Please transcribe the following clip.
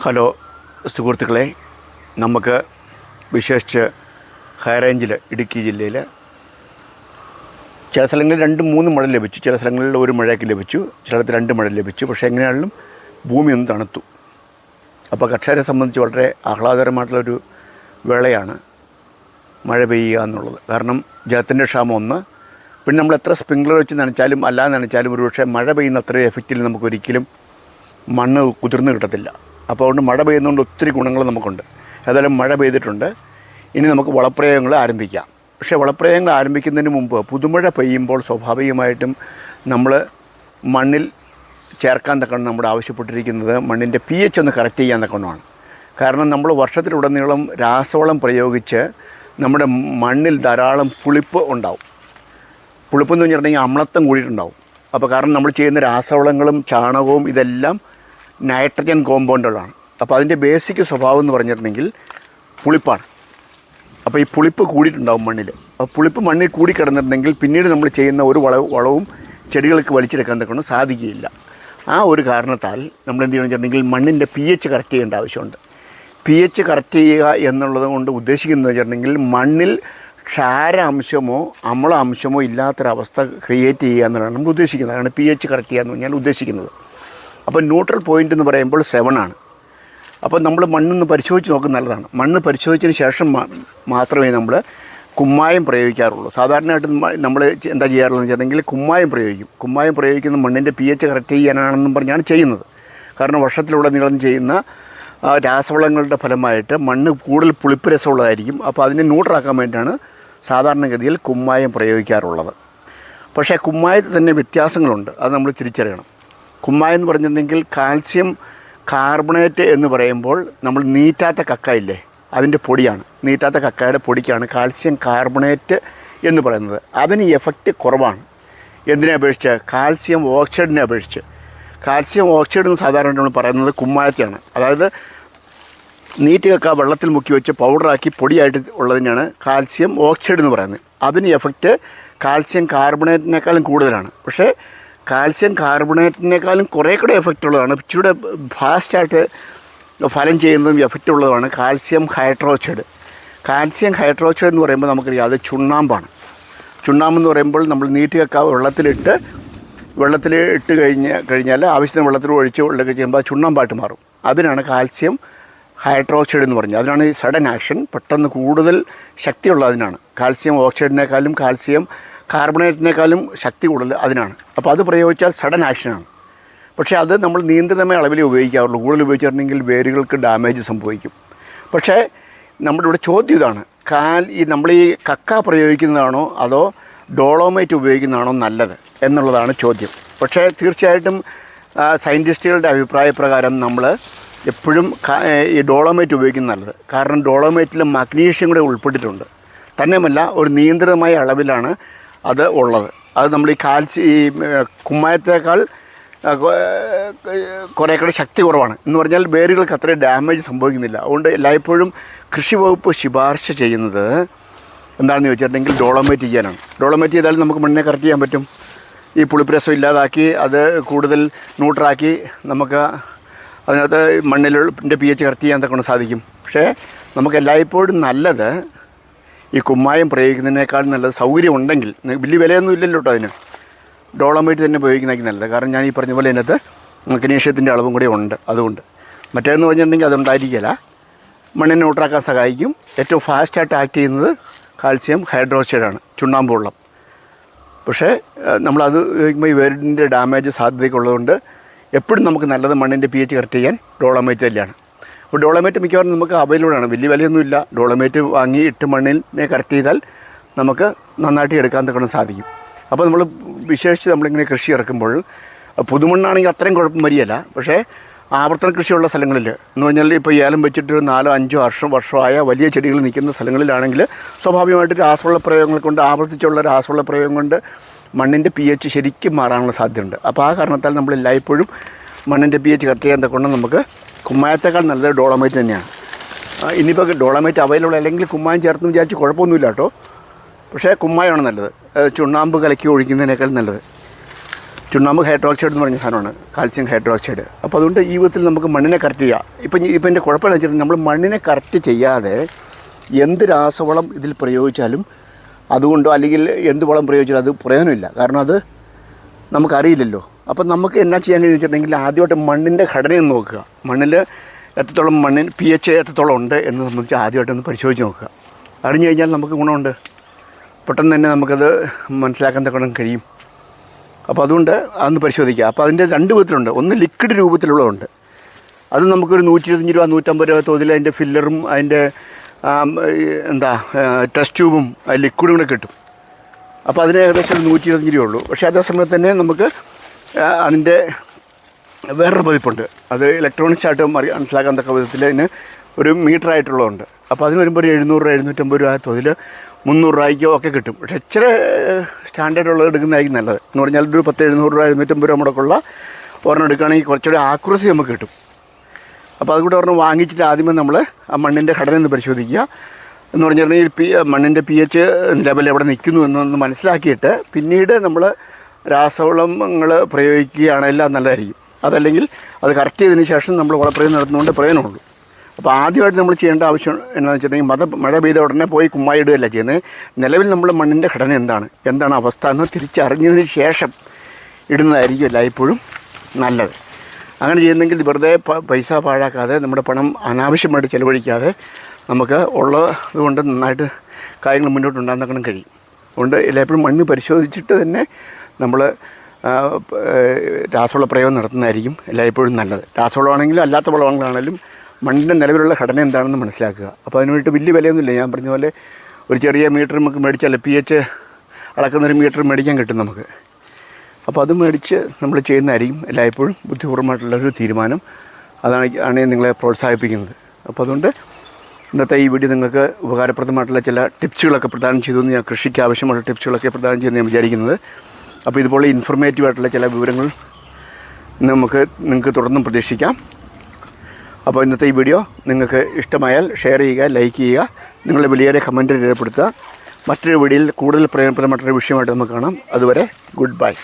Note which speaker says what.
Speaker 1: Hello സുഹൃത്തുക്കളെ. നമുക്ക് വിശേഷിച്ച് ഹൈ റേഞ്ചിൽ ഇടുക്കി ജില്ലയിൽ ചില സ്ഥലങ്ങളിൽ രണ്ട് മൂന്ന് മഴ ലഭിച്ചു. ചില സ്ഥലങ്ങളിൽ ഒരു മഴയൊക്കെ ലഭിച്ചു. ചിലയിടത്ത് രണ്ട് മഴ ലഭിച്ചു. പക്ഷേ എങ്ങനെയാണെങ്കിലും ഭൂമി ഒന്ന് തണുത്തു. അപ്പോൾ കർഷകരെ സംബന്ധിച്ച് വളരെ ആഹ്ലാദകരമായിട്ടുള്ളൊരു വേളയാണ് മഴ പെയ്യുക എന്നുള്ളത്. കാരണം ജലത്തിന്റെ ക്ഷാമം ഒന്ന്. പിന്നെ നമ്മൾ എത്ര സ്പ്രിംഗ്ലർ വെച്ച് നനച്ചാലും അല്ലാതെ നനച്ചാലും ഒരുപക്ഷെ മഴ പെയ്യുന്ന അത്രയും എഫക്റ്റിൽ നമുക്കൊരിക്കലും മണ്ണ് കുതിർന്ന് കിട്ടത്തില്ല. അപ്പോൾ അതുകൊണ്ട് മഴ പെയ്യുന്നതുകൊണ്ട് ഒത്തിരി ഗുണങ്ങൾ നമുക്കുണ്ട്. ഏതായാലും മഴ പെയ്തിട്ടുണ്ട്. ഇനി നമുക്ക് വളപ്രയോഗങ്ങൾ ആരംഭിക്കാം. പക്ഷേ വളപ്രയോഗങ്ങൾ ആരംഭിക്കുന്നതിന് മുമ്പ് പുതുമഴ പെയ്യുമ്പോൾ സ്വാഭാവികമായിട്ടും നമ്മൾ മണ്ണിൽ ചേർക്കാൻ തക്കണം നമ്മുടെ ആവശ്യപ്പെട്ടിരിക്കുന്നത് മണ്ണിന്റെ പി എച്ച് ഒന്ന് കറക്റ്റ് ചെയ്യാൻ തക്കണമാണ് കാരണം നമ്മൾ വർഷത്തിലുടനീളം രാസവളം പ്രയോഗിച്ച് നമ്മുടെ മണ്ണിൽ ധാരാളം പുളിപ്പ് ഉണ്ടാവും. പുളിപ്പെന്ന് പറഞ്ഞിട്ടുണ്ടെങ്കിൽ അമ്ലത്വം കൂടിയിട്ടുണ്ടാവും. അപ്പോൾ കാരണം നമ്മൾ ചെയ്യുന്ന രാസവളങ്ങളും ചാണകവും ഇതെല്ലാം നൈട്രജൻ കോമ്പൗണ്ടുകളാണ്. അപ്പോൾ അതിന്റെ ബേസിക് സ്വഭാവം എന്ന് പറഞ്ഞിട്ടുണ്ടെങ്കിൽ പുളിപ്പാണ്. അപ്പോൾ ഈ പുളിപ്പ് കൂടിയിട്ടുണ്ടാവും മണ്ണിൽ. അപ്പോൾ പുളിപ്പ് മണ്ണിൽ കൂടി കിടന്നിട്ടുണ്ടെങ്കിൽ പിന്നീട് നമ്മൾ ചെയ്യുന്ന ഒരു വള വളവും ചെടികൾക്ക് വലിച്ചെടുക്കാൻ തക്കണം സാധിക്കുകയില്ല. ആ ഒരു കാരണത്താൽ നമ്മൾ എന്ത് ചെയ്യണമെന്ന് വെച്ചിട്ടുണ്ടെങ്കിൽ മണ്ണിന്റെ പി എച്ച് കറക്റ്റ് ചെയ്യേണ്ട ആവശ്യമുണ്ട്. പി എച്ച് കറക്റ്റ് ചെയ്യുക എന്നുള്ളത് കൊണ്ട് ഉദ്ദേശിക്കുന്നത് വെച്ചിട്ടുണ്ടെങ്കിൽ മണ്ണിൽ ക്ഷാര അംശമോ അമ്ല അംശമോ ഇല്ലാത്തൊരവസ്ഥ ക്രിയേറ്റ് ചെയ്യുക എന്നുള്ളതാണ് നമ്മൾ ഉദ്ദേശിക്കുന്നത്. അതാണ് പി എച്ച് കറക്റ്റ് ചെയ്യുക എന്ന് ഞാൻ ഉദ്ദേശിക്കുന്നത്. അപ്പോൾ ന്യൂട്രൽ പോയിന്റ് എന്ന് പറയുമ്പോൾ സെവൻ ആണ്. അപ്പോൾ നമ്മൾ മണ്ണൊന്ന് പരിശോധിച്ച് നോക്കുന്നത് നല്ലതാണ്. മണ്ണ് പരിശോധിച്ചതിന് ശേഷം മാത്രമേ നമ്മൾ കുമ്മായം പ്രയോഗിക്കാറുള്ളൂ. സാധാരണയായിട്ട് നമ്മൾ എന്താ ചെയ്യാറുള്ളതെന്ന് വെച്ചിട്ടുണ്ടെങ്കിൽ കുമ്മായം പ്രയോഗിക്കും. കുമ്മായം പ്രയോഗിക്കുന്ന മണ്ണിന്റെ പി എച്ച് കറക്റ്റ് ചെയ്യാനാണെന്നും പറഞ്ഞാണ് ചെയ്യുന്നത്. കാരണം വർഷത്തിലുടനീളം ചെയ്യുന്ന രാസവളങ്ങളുടെ ഫലമായിട്ട് മണ്ണ് കൂടുതൽ പുളിപ്പ് രസമുള്ളതായിരിക്കും. അപ്പോൾ അതിനെ ന്യൂട്രാക്കാൻ വേണ്ടിയിട്ടാണ് സാധാരണഗതിയിൽ കുമ്മായം പ്രയോഗിക്കാറുള്ളത്. പക്ഷേ കുമ്മായത്തിൽ തന്നെ വ്യത്യാസങ്ങളുണ്ട്. അത് നമ്മൾ തിരിച്ചറിയണം. കുമ്മായം എന്ന് പറഞ്ഞിട്ടുണ്ടെങ്കിൽ കാൽസ്യം കാർബണേറ്റ് എന്ന് പറയുമ്പോൾ നമ്മൾ നീറ്റാത്ത കക്ക ഇല്ലേ അതിന്റെ പൊടിയാണ്. നീറ്റാത്ത കക്കയുടെ പൊടിക്കാണ് കാൽസ്യം കാർബണേറ്റ് എന്ന് പറയുന്നത്. അതിന് എഫക്റ്റ് കുറവാണ്. എന്തിനെ അപേക്ഷിച്ച്? കാൽസ്യം ഓക്സൈഡിനെ അപേക്ഷിച്ച്. കാൽസ്യം ഓക്സൈഡ് എന്ന് സാധാരണ നമ്മൾ പറയുന്നത് കുമ്മായത്തെയാണ്. അതായത് നീറ്റ് കക്ക വെള്ളത്തിൽ മുക്കി വെച്ച് പൗഡറാക്കി പൊടിയായിട്ട് ഉള്ളതിനാണ് കാൽസ്യം ഓക്സൈഡ് എന്ന് പറയുന്നത്. അതിന് എഫക്റ്റ് കാൽസ്യം കാർബണേറ്റിനേക്കാളും കൂടുതലാണ്. പക്ഷേ കാൽസ്യം കാർബണേറ്റിനേക്കാളും കുറേ കൂടെ എഫക്റ്റ് ഉള്ളതാണ്. ഇച്ചിരൂടെ ഫാസ്റ്റായിട്ട് ഫലം ചെയ്യുന്നതും എഫക്റ്റ് ഉള്ളതുമാണ് കാൽസ്യം ഹൈഡ്രോക്സൈഡ്. കാൽസ്യം ഹൈഡ്രോക്സൈഡ് എന്ന് പറയുമ്പോൾ നമുക്കറിയാം അത് ചുണ്ണാമ്പാണ്. ചുണ്ണാമ്പെന്ന് പറയുമ്പോൾ നമ്മൾ നീറ്റ് കക്ക വെള്ളത്തിലിട്ട് വെള്ളത്തിൽ ഇട്ട് കഴിഞ്ഞ് കഴിഞ്ഞാൽ ആവശ്യത്തിന് വെള്ളത്തിൽ ഒഴിച്ച് വെള്ളമൊക്കെ ചെയ്യുമ്പോൾ ചുണ്ണാമ്പായിട്ട് മാറും. അതിനാണ് കാൽസ്യം ഹൈഡ്രോക്സൈഡ് എന്ന് പറഞ്ഞത്. അതിനാണ് ഈ സഡൻ ആക്ഷൻ പെട്ടെന്ന് കൂടുതൽ ശക്തിയുള്ള അതിനാണ്. കാൽസ്യം ഓക്സൈഡിനേക്കാളും കാൽസ്യം കാർബണേറ്റിനേക്കാളും ശക്തി കൂടുതൽ അതിനാണ്. അപ്പോൾ അത് പ്രയോഗിച്ചാൽ സഡൻ ആക്ഷനാണ്. പക്ഷേ അത് നമ്മൾ നിയന്ത്രിതമായ അളവിലേ ഉപയോഗിക്കാറുള്ളൂ. കൂടുതൽ ഉപയോഗിച്ചിട്ടുണ്ടെങ്കിൽ വേരുകൾക്ക് ഡാമേജ് സംഭവിക്കും. പക്ഷേ നമ്മുടെ ഇവിടെ ചോദ്യം ഇതാണ്. കാൽ ഈ നമ്മൾ ഈ കക്ക പ്രയോഗിക്കുന്നതാണോ അതോ ഡോളോമൈറ്റ് ഉപയോഗിക്കുന്നതാണോ നല്ലത് എന്നുള്ളതാണ് ചോദ്യം. പക്ഷേ തീർച്ചയായിട്ടും സയന്റിസ്റ്റുകളുടെ അഭിപ്രായ പ്രകാരം നമ്മൾ എപ്പോഴും ഈ ഡോളോമൈറ്റ് ഉപയോഗിക്കുന്നത് നല്ലത്. കാരണം ഡോളോമൈറ്റിൽ മഗ്നീഷ്യം കൂടെ ഉൾപ്പെട്ടിട്ടുണ്ട്. തന്നെയുമല്ല ഒരു നിയന്ത്രിതമായ അളവിലാണ് അത് ഉള്ളത്. അത് നമ്മൾ ഈ കാൽസ്യ ഈ കുമ്മായത്തേക്കാൾ കുറേ കൂടെ ശക്തി കുറവാണ്. എന്ന് പറഞ്ഞാൽ വേരുകൾക്ക് അത്രയും ഡാമേജ് സംഭവിക്കുന്നില്ല. അതുകൊണ്ട് എല്ലായ്പ്പോഴും കൃഷി വകുപ്പ് ശുപാർശ ചെയ്യുന്നത് എന്താണെന്ന് ചോദിച്ചിട്ടുണ്ടെങ്കിൽ ഡോളോമേറ്റ് ചെയ്യാനാണ്. ഡോളോമേറ്റ് ചെയ്താൽ നമുക്ക് മണ്ണിനെ കറക്റ്റ് ചെയ്യാൻ പറ്റും. ഈ പുളിപ്രസം ഇല്ലാതാക്കി അത് കൂടുതൽ ന്യൂട്രാക്കി നമുക്ക് അതിനകത്ത് മണ്ണിലുള്ള പി എച്ച് കറക്റ്റ് ചെയ്യാൻ തക്കൊണ്ട് സാധിക്കും. പക്ഷേ നമുക്ക് എല്ലായ്പ്പോഴും നല്ലത് ഈ കുമ്മായം പ്രയോഗിക്കുന്നതിനേക്കാൾ നല്ലത് സൗകര്യം ഉണ്ടെങ്കിൽ വലിയ വിലയൊന്നും ഇല്ലല്ലോ കേട്ടോ അതിന്. ഡോളമൈറ്റ് തന്നെ ഉപയോഗിക്കുന്നതായിരിക്കും നല്ലത്. കാരണം ഞാൻ ഈ പറഞ്ഞ പോലെ അതിനകത്ത് മഗ്നീഷ്യത്തിന്റെ അളവും കൂടി ഉണ്ട് അതുകൊണ്ട്. മറ്റേന്ന് പറഞ്ഞിട്ടുണ്ടെങ്കിൽ അതുണ്ടായിരിക്കില്ല മണ്ണിനെ ഊട്ടാക്കാൻ സഹായിക്കും. ഏറ്റവും ഫാസ്റ്റായിട്ട് ആക്ട് ചെയ്യുന്നത് കാൽസ്യം ഹൈഡ്രോക്സൈഡാണ് ചുണ്ണാമ്പുള്ളം പക്ഷേ നമ്മളത് ഉപയോഗിക്കുമ്പോൾ ഈ വേരിന്റെ ഡാമേജ് സാധ്യതയൊക്കെ ഉള്ളതുകൊണ്ട് എപ്പോഴും നമുക്ക് നല്ലത് മണ്ണിന്റെ പി എച്ച് കറക്റ്റ് ചെയ്യാൻ ഡോളമൈറ്റ് തന്നെയാണ്. അപ്പോൾ ഡോളമേറ്റ് മിക്കവാറും നമുക്ക് അവൈലബിൾ ആണ് വലിയ വിലയൊന്നുമില്ല. ഡോളമേറ്റ് വാങ്ങി ഇട്ട് മണ്ണിൽ കറക്റ്റ് ചെയ്താൽ നമുക്ക് നന്നായിട്ട് എടുക്കാൻ തക്കണം സാധിക്കും. അപ്പോൾ നമ്മൾ വിശേഷിച്ച് നമ്മളിങ്ങനെ കൃഷി ഇറക്കുമ്പോൾ പുതുമണ്ണാണെങ്കിൽ അത്രയും കുഴപ്പം വരികയില്ല. പക്ഷേ ആവർത്തന കൃഷിയുള്ള സ്ഥലങ്ങളിൽ എന്ന് പറഞ്ഞാൽ ഇപ്പോൾ ഏലം വെച്ചിട്ട് നാലോ അഞ്ചോ വർഷം വർഷമായ വലിയ ചെടികൾ നിൽക്കുന്ന സ്ഥലങ്ങളിലാണെങ്കിൽ സ്വാഭാവികമായിട്ട് രാസവള പ്രയോഗങ്ങൾ കൊണ്ട് ആവർത്തിച്ചുള്ള രാസവള പ്രയോഗം കൊണ്ട് മണ്ണിന്റെ പി എച്ച് ശരിക്കും മാറാനുള്ള സാധ്യതയുണ്ട്. അപ്പോൾ ആ കാരണത്താൽ നമ്മൾ എല്ലായ്പ്പോഴും മണ്ണിന്റെ പി എച്ച് കറക്റ്റ് ചെയ്യാൻ തക്കൊണ്ട് നമുക്ക് കുമ്മായത്തേക്കാൾ നല്ലത് ഡോളമൈറ്റ് തന്നെയാണ്. ഇനിയിപ്പോൾ ഡോളമൈറ്റ് അവൈലബിൾ അല്ലെങ്കിൽ കുമ്മായം ചേർത്ത് വിചാരിച്ച് കുഴപ്പമൊന്നുമില്ല കേട്ടോ. പക്ഷേ കുമ്മായമാണ് നല്ലത്. ചുണ്ണാമ്പ് കലക്കി ഒഴിക്കുന്നതിനേക്കാൾ നല്ലത്. ചുണ്ണാമ്പ് ഹൈഡ്രോക്സൈഡ് എന്ന് പറഞ്ഞ സാധനമാണ്. കാൽസ്യം ഹൈഡ്രോക്സൈഡ് അപ്പോൾ അതുകൊണ്ട് ഈ വിധത്തിൽ നമുക്ക് മണ്ണിനെ കറക്റ്റ് ചെയ്യാം. ഇപ്പം ഇപ്പം എന്റെ കുഴപ്പമെന്ന് വെച്ചിട്ടുണ്ടെങ്കിൽ നമ്മൾ മണ്ണിനെ കറക്റ്റ് ചെയ്യാതെ എന്ത് രാസവളം ഇതിൽ പ്രയോഗിച്ചാലും അതുകൊണ്ടോ അല്ലെങ്കിൽ എന്ത് വളം പ്രയോഗിച്ചാലും അത് പ്രയോജനമില്ല. കാരണം അത് നമുക്കറിയില്ലല്ലോ. അപ്പം നമുക്ക് എന്നാ ചെയ്യാൻ കഴിയുമെന്ന് വെച്ചിട്ടുണ്ടെങ്കിൽ ആദ്യമായിട്ട് മണ്ണിന്റെ ഘടനയൊന്ന് നോക്കുക. മണ്ണിൽ എത്രത്തോളം മണ്ണിന് പി എച്ച് എത്രത്തോളം ഉണ്ട് എന്ന് സംബന്ധിച്ച് ആദ്യമായിട്ടൊന്ന് പരിശോധിച്ച് നോക്കുക. അറിഞ്ഞു കഴിഞ്ഞാൽ നമുക്ക് ഗുണമുണ്ട്. പെട്ടെന്ന് തന്നെ നമുക്കത് മനസ്സിലാക്കാൻ തക്കണം കഴിയും. അപ്പോൾ അതുകൊണ്ട് അതൊന്ന് പരിശോധിക്കുക. അപ്പോൾ അതിന്റെ രണ്ട് വിധത്തിലുണ്ട്. ഒന്ന് ലിക്വിഡ് രൂപത്തിലുള്ളതുണ്ട്. അത് നമുക്കൊരു നൂറ്റി ഇരുപത്തഞ്ച് രൂപ നൂറ്റമ്പത് രൂപ തോതിൽ അതിന്റെ ഫില്ലറും അതിന്റെ എന്താ ടെസ്റ്റ് ട്യൂബും ലിക്വിഡും കൂടെ കിട്ടും. അപ്പോൾ അതിന് ഏകദേശം ഒരു നൂറ്റി ഇരുപത്തഞ്ച് രൂപ ഉള്ളൂ. പക്ഷേ അതേ സമയത്ത് തന്നെ നമുക്ക് അതിന്റെ വേറൊരു പതിപ്പുണ്ട്. അത് ഇലക്ട്രോണിക്സ് ആയിട്ട് മനസ്സിലാക്കാൻ തക്ക വിധത്തിൽ അതിന് ഒരു മീറ്റർ ആയിട്ടുള്ളതുണ്ട്. അപ്പോൾ അതിന് വരുമ്പോൾ ഒരു എഴുന്നൂറ് രൂപ എഴുന്നൂറ്റമ്പത് രൂപ തോതിൽ മുന്നൂറ് രൂപയ്ക്കോ ഒക്കെ കിട്ടും. പക്ഷേ ഇച്ചിരി സ്റ്റാൻഡേർഡ് ഉള്ളത് എടുക്കുന്നതായിരിക്കും നല്ലത്. എന്ന് പറഞ്ഞാൽ ഒരു പത്ത് എഴുന്നൂറ് രൂപ എഴുന്നൂറ്റമ്പത് രൂപ മുടക്കുള്ള ഒരെണ്ണം എടുക്കുകയാണെങ്കിൽ കുറച്ചുകൂടി ആക്യുറസി നമുക്ക് കിട്ടും. അപ്പോൾ അതുകൂടെ ഒരെണ്ണം വാങ്ങിച്ചിട്ട് ആദ്യമേ നമ്മൾ ആ മണ്ണിന്റെ ഘടന ഒന്ന് പരിശോധിക്കുക. എന്ന് പറഞ്ഞാൽ പി മണ്ണിന്റെ പി എച്ച് ലെവൽ എവിടെ നിൽക്കുന്നു എന്നൊന്ന് മനസ്സിലാക്കിയിട്ട് പിന്നീട് നമ്മൾ രാസവളങ്ങൾ അത് നല്ലതായിരിക്കും. അതല്ലെങ്കിൽ അത് കറക്റ്റ് ചെയ്തതിന് ശേഷം നമ്മൾ വളപ്രയോഗം നടത്തുന്നതുകൊണ്ട് പ്രയോജനമുള്ളൂ. അപ്പോൾ ആദ്യമായിട്ട് നമ്മൾ ചെയ്യേണ്ട ആവശ്യം എന്താണെന്ന് വെച്ചിട്ടുണ്ടെങ്കിൽ മത മഴ പെയ്ത ഉടനെ പോയി കുമ്മായി ഇടുകയല്ല ചെയ്യുന്നത്. നിലവിൽ നമ്മൾ മണ്ണിന്റെ ഘടന എന്താണ്? എന്താണ് അവസ്ഥ എന്ന് തിരിച്ചറിഞ്ഞതിന് ശേഷം ഇടുന്നതായിരിക്കും എല്ലായ്പ്പോഴും നല്ലത്. അങ്ങനെ ചെയ്യുന്നെങ്കിൽ വെറുതെ പൈസ പാഴാക്കാതെ നമ്മുടെ പണം അനാവശ്യമായിട്ട് ചിലവഴിക്കാതെ നമുക്ക് ഉള്ളത് കൊണ്ട് നന്നായിട്ട് കാര്യങ്ങൾ മുന്നോട്ട് ഉണ്ടാക്കാൻ കഴിയും. അതുകൊണ്ട് എല്ലായ്പ്പോഴും മണ്ണ് പരിശോധിച്ചിട്ട് തന്നെ നമ്മൾ രാസവള പ്രയോഗം നടത്തുന്നതായിരിക്കും എല്ലായ്പ്പോഴും നല്ലത്. രാസവളമാണെങ്കിലും അല്ലാത്ത വളമാണെങ്കിലും മണ്ണിന്റെ നിലവിലുള്ള ഘടന എന്താണെന്ന് മനസ്സിലാക്കുക. അപ്പോൾ അതിന് വേണ്ടിയിട്ട് വലിയ വിലയൊന്നുമില്ല. ഞാൻ പറഞ്ഞ പോലെ ഒരു ചെറിയ മീറ്റർ നമുക്ക് മേടിച്ചാൽ പി എച്ച് അളക്കുന്നൊരു മീറ്റർ മേടിക്കാൻ കിട്ടും നമുക്ക്. അപ്പോൾ അത് മേടിച്ച് നമ്മൾ ചെയ്യുന്നതായിരിക്കും എല്ലായ്പ്പോഴും ബുദ്ധിപൂർവമായിട്ടുള്ളൊരു തീരുമാനം. അതാണ് ആണ് നിങ്ങളെ പ്രോത്സാഹിപ്പിക്കുന്നത്. അപ്പോൾ അതുകൊണ്ട് ഇന്നത്തെ ഈ വീഡിയോ നിങ്ങൾക്ക് ഉപകാരപ്രദമായിട്ടുള്ള ചില ടിപ്സുകളൊക്കെ പ്രദാനം ചെയ്തു ഞാൻ കൃഷിക്ക് ആവശ്യമുള്ള ടിപ്സുകളൊക്കെ പ്രദാനം ചെയ്യുമെന്ന് ഞാൻ വിചാരിക്കുന്നത്. അപ്പോൾ ഇതുപോലെ ഇൻഫർമേറ്റീവ് ആയിട്ടുള്ള ചില വിവരങ്ങൾ നമുക്ക് നിങ്ങൾക്ക് തുടർന്നും പ്രതീക്ഷിക്കാം. അപ്പോൾ ഇന്നത്തെ ഈ വീഡിയോ നിങ്ങൾക്ക് ഇഷ്ടമായാൽ ഷെയർ ചെയ്യുക ലൈക്ക് ചെയ്യുക നിങ്ങളുടെ വിളിയേറെ കമന്റ് രേഖപ്പെടുത്തുക. മറ്റൊരു വീഡിയോയിൽ കൂടുതൽ പ്രയോജനപ്രദമായിട്ടൊരു വിഷയമായിട്ട് നമുക്ക് കാണാം. അതുവരെ ഗുഡ് ബൈ